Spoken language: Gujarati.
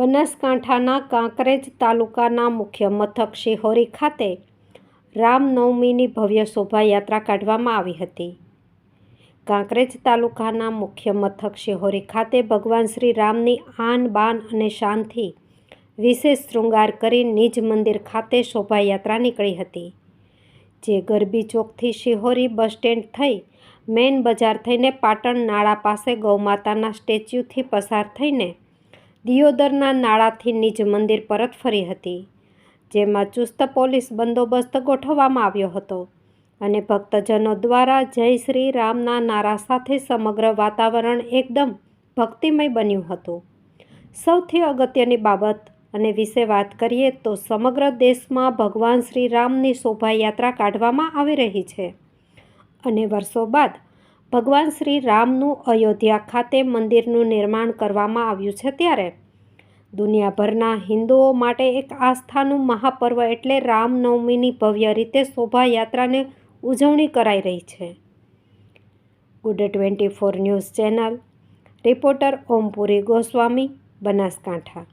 બનાસકાંઠાના કાંકરેજ તાલુકાના મુખ્ય મથક શિહોરી ખાતે રામનવમીની ભવ્ય શોભાયાત્રા કાઢવામાં આવી હતી. કાંકરેજ તાલુકાના મુખ્ય મથક શિહોરી ખાતે ભગવાન શ્રી રામની આન, બાન અને શાનથી વિશેષ શૃંગાર કરી નિજ મંદિર ખાતે શોભાયાત્રા નીકળી હતી. જે ગરબી ચોકથી શિહોરી બસ સ્ટેન્ડ થઈ મેઇન બજાર થઈને પાટણ નાળા પાસે ગૌમાતાના સ્ટેચ્યુથી પસાર થઈને દિયોદરના નાળાથી નિજ મંદિર પરત ફરી હતી, જેમાં ચુસ્ત પોલીસ બંદોબસ્ત ગોઠવવામાં આવ્યો હતો અને ભક્તજનો દ્વારા જય શ્રી રામના નારા સાથે સમગ્ર વાતાવરણ એકદમ ભક્તિમય બન્યું હતું. સૌથી અગત્યની બાબત અને વિશે વાત કરીએ તો સમગ્ર દેશમાં ભગવાન શ્રી રામની શોભાયાત્રા કાઢવામાં આવી રહી છે અને વર્ષો બાદ ભગવાન શ્રી રામનું અયોધ્યા ખાતે મંદિરનું નિર્માણ કરવામાં આવ્યું છે ત્યારે દુનિયાભરના હિન્દુઓ માટે એક આસ્થાનું મહાપર્વ એટલે રામનવમીની ભવ્ય રીતે શોભાયાત્રાને ઉજવણી કરાઈ રહી છે. Good twenty four news channel, reporter Ompuri Goswami, Banaskantha.